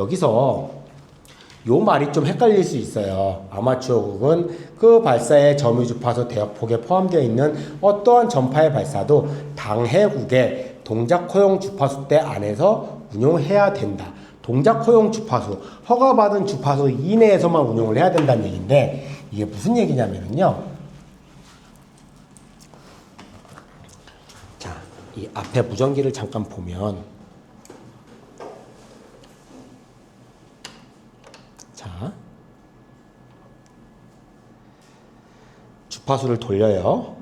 여기서 요 말이 좀 헷갈릴 수 있어요. 아마추어국은 그 발사의 점유 주파수 대역폭에 포함되어 있는 어떠한 전파의 발사도 당해국의 동작 허용 주파수대 안에서 운용해야 된다. 동작 허용 주파수, 허가받은 주파수 이내에서만 운용을 해야 된다는 얘기인데 이게 무슨 얘기냐면요. 자, 이 앞에 무전기를 잠깐 보면 자, 주파수를 돌려요.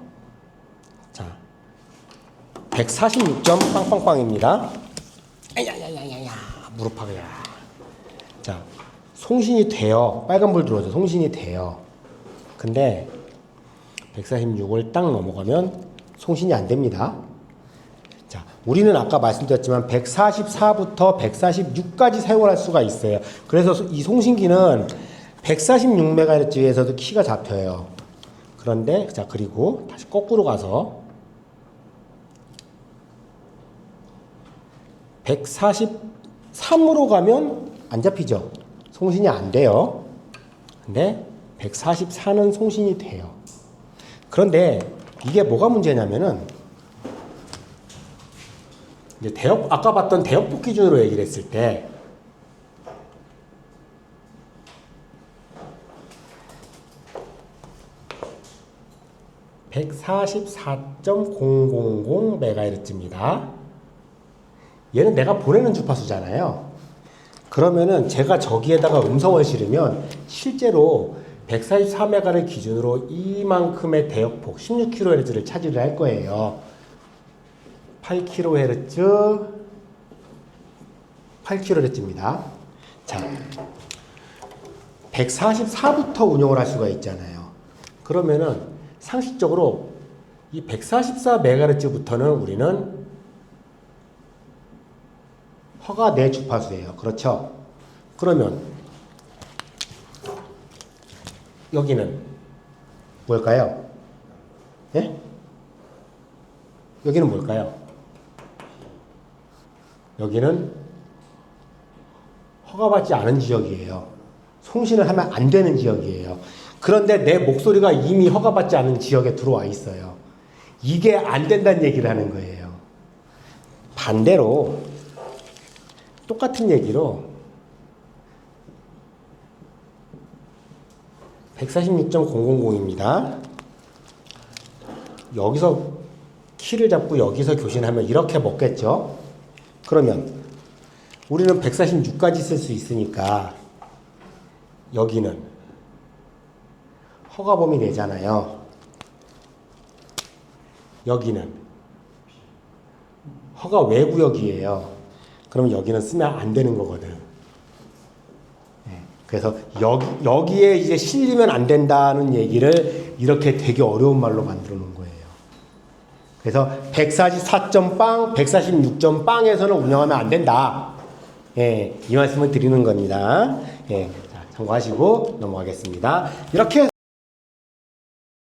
자, 146점 빵빵빵입니다. 야야야야야 무릎 아야. 자, 송신이 돼요. 빨간불 들어오죠. 송신이 돼요. 근데 146을 딱 넘어가면 송신이 안 됩니다. 자, 우리는 아까 말씀드렸지만 144부터 146까지 사용을 할 수가 있어요. 그래서 이 송신기는 146MHz에서도 키가 잡혀요. 그런데 자 그리고 다시 거꾸로 가서 143으로 가면 안 잡히죠. 송신이 안 돼요. 근데 144는 송신이 돼요. 그런데 이게 뭐가 문제냐면은 이제 대역 아까 봤던 대역폭 기준으로 얘기를 했을 때 (144.000MHz입니다) 얘는 내가 보내는 주파수잖아요 그러면은 제가 저기에다가 음성을 실으면 실제로 144메가를 기준으로 이만큼의 대역폭 16kHz를 차지를 할 거예요 8kHz, 8kHz입니다. 자, 144부터 운영을 할 수가 있잖아요. 그러면은 상식적으로 이 144MHz부터는 우리는 허가 내 주파수예요. 그렇죠? 그러면 여기는 뭘까요? 예? 여기는 뭘까요? 여기는 허가받지 않은 지역이에요. 송신을 하면 안 되는 지역이에요. 그런데 내 목소리가 이미 허가받지 않은 지역에 들어와 있어요. 이게 안 된다는 얘기를 하는 거예요. 반대로 똑같은 얘기로 146.000입니다. 여기서 키를 잡고 여기서 교신하면 이렇게 먹겠죠? 그러면 우리는 146까지 쓸 수 있으니까 여기는 허가 범위 내잖아요. 여기는 허가 외구역이에요. 그럼 여기는 쓰면 안 되는 거거든. 네, 그래서 여기, 여기에 이제 실리면 안 된다는 얘기를 이렇게 되게 어려운 말로 만들어 놓은 거예요. 그래서 144.빵, 146.빵에서는 운영하면 안 된다. 예, 이 말씀을 드리는 겁니다. 예, 자, 참고하시고 넘어가겠습니다. 이렇게